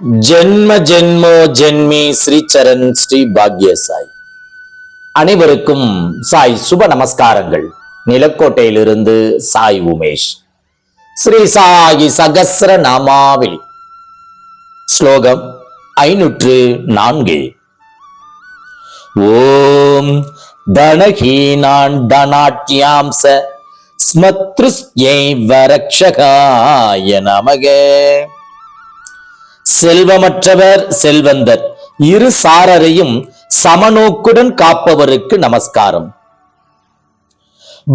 ஜென்ம ஜென்மோ ஜென்மி ஸ்ரீ சரண் ஸ்ரீ பாக்ய சாய் அனைவருக்கும் சாய் சுப நமஸ்காரங்கள். நிலக்கோட்டையிலிருந்து சாய் உமேஷ். ஸ்ரீ சாயி சகசர நாமாவளி. ஸ்லோகம் ஐநூற்று நான்கு. ஓம் தனஹீனான் தனாட்யாம்ச ஸ்மத்ருஸ்யை வரக்ஷகாய நமக. செல்வமற்றவர் செல்வந்தர். இரு சாரரையும் சமநோக்குடன் காப்பவருக்கு நமஸ்காரம்.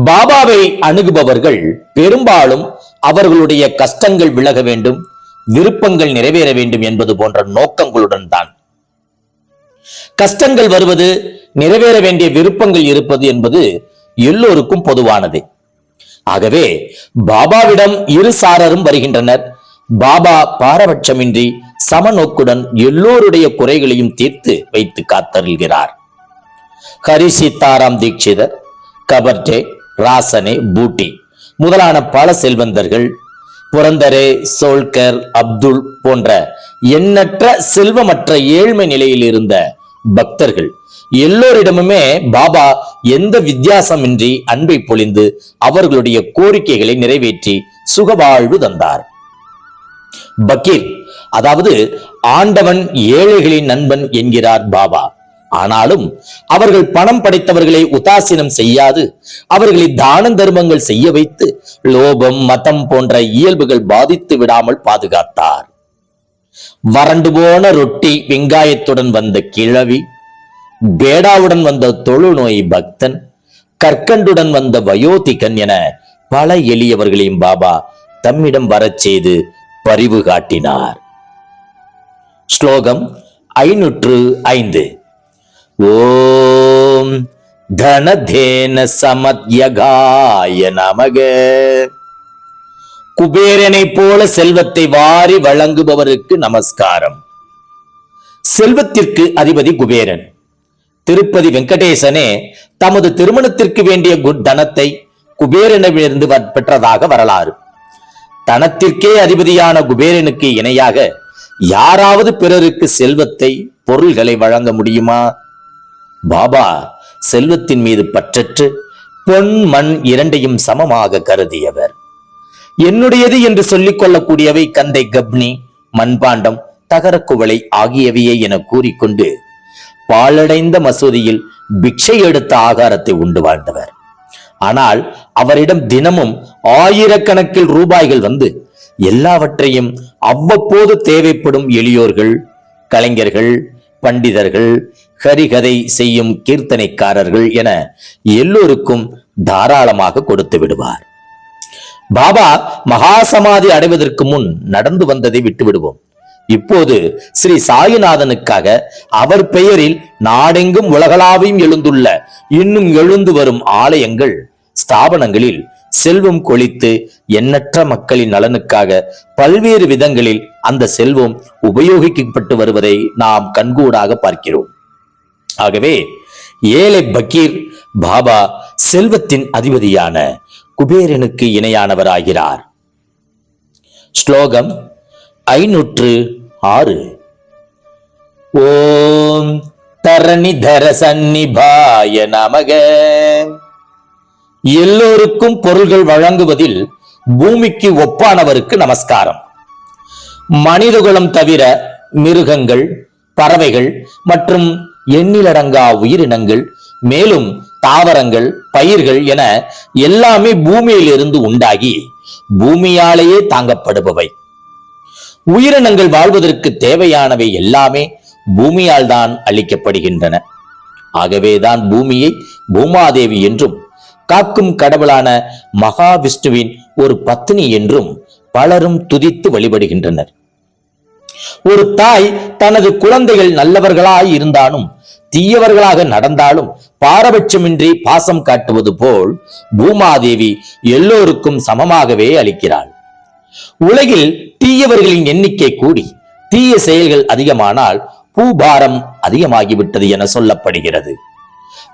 பாபாவை அணுகுபவர்கள் பெரும்பாலும் அவர்களுடைய கஷ்டங்கள் விலக வேண்டும் விருப்பங்கள் நிறைவேற வேண்டும் என்பது போன்ற நோக்கங்களுடன் தான். கஷ்டங்கள் வருவது நிறைவேற வேண்டிய விருப்பங்கள் இருப்பது என்பது எல்லோருக்கும் பொதுவானது. ஆகவே பாபாவிடம் இரு சாரரும் வருகின்றனர். பாபா பாரபட்சமின்றி சமநோக்குடன் எல்லோருடைய குறைகளையும் தீர்த்து வைத்து காத்தருள்கிறார். ஹரி சீதாராம் தீட்சிதர் கபர்டே ராசனே பூட்டி முதலான பல செல்வந்தர்கள் புரந்தரே சோல்கர் அப்துல் போன்ற எண்ணற்ற செல்வமற்ற ஏழ்மை நிலையில் இருந்த பக்தர்கள் எல்லோரிடமுமே பாபா எந்த வித்தியாசமின்றி அன்பை பொழிந்து அவர்களுடைய கோரிக்கைகளை நிறைவேற்றி சுகவாழ்வு தந்தார். பக்கீர் அதாவது ஆண்டவன் ஏழைகளின் நண்பன் என்கிறார் பாபா. ஆனாலும் அவர்கள் பணம் படைத்தவர்களை உதாசீனம் செய்யாது. அவர்களை தான தர்மங்கள் செய்ய வைத்து லோபம் மதம் போன்ற இயல்புகள் பாதித்து விடாமல் பாதுகாத்தார். வறண்டு போன ரொட்டி வெங்காயத்துடன் வந்த கிழவி பேடாவுடன் வந்த தொழுநோய் பக்தன் கற்கண்டுடன் வந்த வயோதிகன் என பல எளியவர்களையும் பாபா தம்மிடம் வரச் செய்து பரிவு காட்டினார். ஸ்லோகம் ஐநூற்று ஐந்து. ஓம் தனதேன சமத்யகாய நமக. குபேரனை போல செல்வத்தை வாரி வழங்குபவருக்கு நமஸ்காரம். செல்வத்திற்கு அதிபதி குபேரன். திருப்பதி வெங்கடேசனே தமது திருமணத்திற்கு வேண்டிய தனத்தை குபேரனிடமிருந்து பெற்றதாக வரலாறு. தனத்திற்கே அதிபதியான குபேரனுக்கு இணையாக யாராவது பிறருக்கு செல்வத்தை பொருள்களை வழங்க முடியுமா? பாபா செல்வத்தின் மீது பற்றற்று பொன் மண் இரண்டையும் சமமாக கருதியவர். என்னுடையது என்று சொல்லிக் கொள்ளக்கூடியவை கந்தை கப்னி மண்பாண்டம் தகரக்குவளை ஆகியவையே என கூறிக்கொண்டு பாழடைந்த மசூதியில் பிக்ஷை எடுத்த ஆகாரத்தை உண்டு வாழ்ந்தவர். ஆனால் அவரிடம் தினமும் ஆயிரக்கணக்கில் ரூபாய்கள் வந்து எல்லாவற்றையும் அவ்வப்போது தேவைப்படும் எளியோர்கள் கலைஞர்கள் பண்டிதர்கள் ஹரிகதை செய்யும் கீர்த்தனைக்காரர்கள் என எல்லோருக்கும் தாராளமாக கொடுத்து விடுவார். பாபா மகாசமாதி அடைவதற்கு முன் நடந்து வந்ததை விட்டு விடுவோம். இப்போது ஸ்ரீ சாயிநாதனுக்காக அவர் பெயரில் நாடெங்கும் உலகளாவையும் எழுந்துள்ள இன்னும் எழுந்து வரும் ஆலயங்கள் ஸ்தாபனங்களில் செல்வம் கொளித்து எண்ணற்ற மக்களின் நலனுக்காக பல்வேறு விதங்களில் அந்த செல்வம் உபயோகிக்கப்பட்டு வருவதை நாம் கண்கூடாக பார்க்கிறோம். ஆகவே ஏழை பக்கீர் பாபா செல்வத்தின் அதிபதியான குபேரனுக்கு இணையானவராகிறார். ஸ்லோகம் ஐநூற்று ஆறு. ஓம் தரணிதர சன்னிபாய நமக. எல்லோருக்கும் பொருள்கள் வழங்குவதில் பூமிக்கு ஒப்பானவருக்கு நமஸ்காரம். மனிதகுலம் தவிர மிருகங்கள் பறவைகள் மற்றும் எண்ணிலடங்கா உயிரினங்கள் மேலும் தாவரங்கள் பயிர்கள் என எல்லாமே பூமியிலிருந்து உண்டாகி பூமியாலேயே தாங்கப்படுபவை. உயிரினங்கள் வாழ்வதற்கு தேவையானவை எல்லாமே பூமியால் தான் அளிக்கப்படுகின்றன. ஆகவேதான் பூமியை பூமாதேவி என்றும் காக்கும் கடவுளான மகாவிஷ்ணுவின் ஒரு பத்னி என்றும் பலரும் துதித்து வழிபடுகின்றனர். ஒரு தாய் தனது குழந்தைகள் நல்லவர்களாய் இருந்தாலும் தீயவர்களாக நடந்தாலும் பாரபட்சமின்றி பாசம் காட்டுவது போல் பூமாதேவி எல்லோருக்கும் சமமாகவே அளிக்கிறாள். உலகில் தீயவர்களின் எண்ணிக்கை கூடி தீய செயல்கள் அதிகமானால் பூபாரம் அதிகமாகிவிட்டது என சொல்லப்படுகிறது.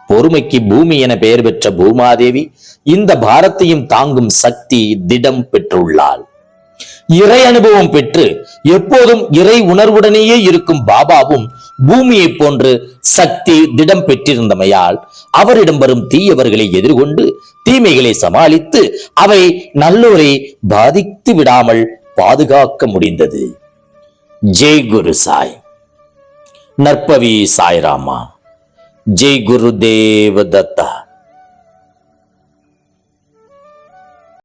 பொறுமைக்கு பூமி என பெயர் பெற்ற பூமாதேவி இந்த பாரத்தையும் தாங்கும் சக்தி திடம் பெற்றுள்ளாள். இறை அனுபவம் பெற்று எப்போதும் இறை உணர்வுடனேயே இருக்கும் பாபாவும் பூமியைப் போன்று சக்தி திடம் பெற்றிருந்தமையால் அவரிடம் வரும் தீயவர்களை எதிர்கொண்டு தீமைகளை சமாளித்து அவை நல்லோரை பாதித்து விடாமல் பாதுகாக்க முடிந்தது. ஜெய் குரு சாய். நற்பவி சாய்ராமா. ஜெய் குரு தேவ தத்தா